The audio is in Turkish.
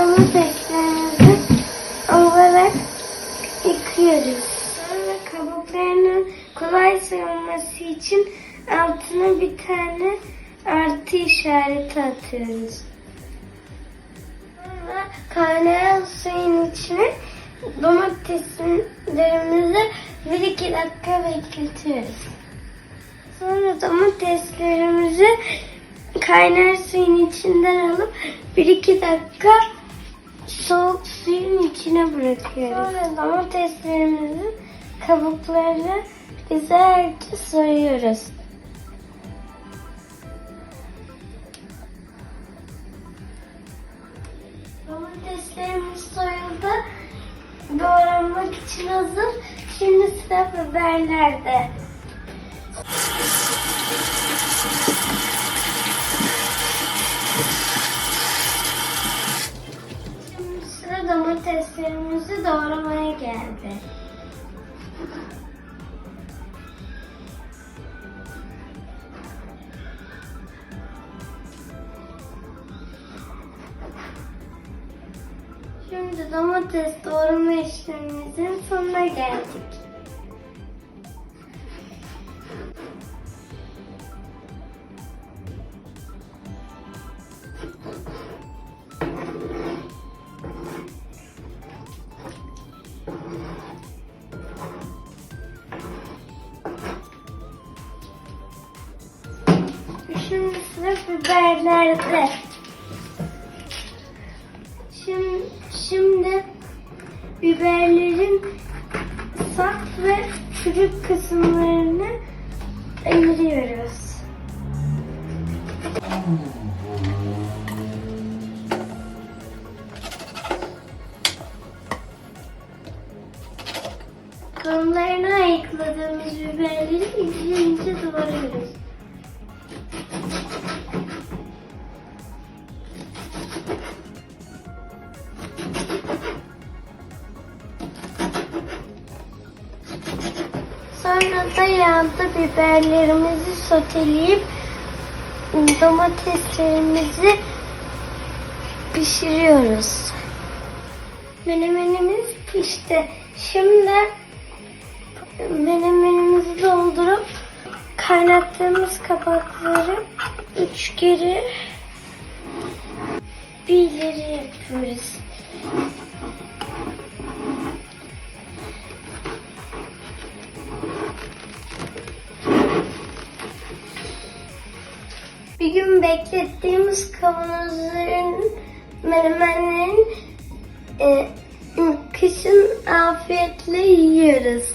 domateslerimizi olarak yıkıyoruz. Sonra kabuklarının kolay soyulması için altına bir tane artı işareti atıyoruz. Sonra kaynayan suyun içine domateslerimizi bir iki dakika bekletiyoruz. Sonra domateslerimizi kaynar suyun içinden alıp bir iki dakika soğuk suyun içine bırakıyoruz. Sonra domateslerimizin kabuklarını güzelce soyuyoruz. Domateslerimiz soyuldu. Doğranmak için hazır. Şimdi sıra biberlerde. Doğramaya geldi. Şimdi domates doğrama işlemimizin sonuna geldik. Sıra biberlerde. Şimdi, şimdi biberlerin saf ve çürük kısımlarını ayırıyoruz. Kanlarını ayıkladığımız biberleri ince ince doğruyoruz. Sonra da yağda biberlerimizi soteleyip domateslerimizi pişiriyoruz. Menemenimiz pişti. Şimdi menemenimizi doldurup kaynattığımız kabakları üç kere bir ileri yapıyoruz. Bir gün beklettiğimiz kavanozların menemenlerin e, kışın afiyetle yiyoruz.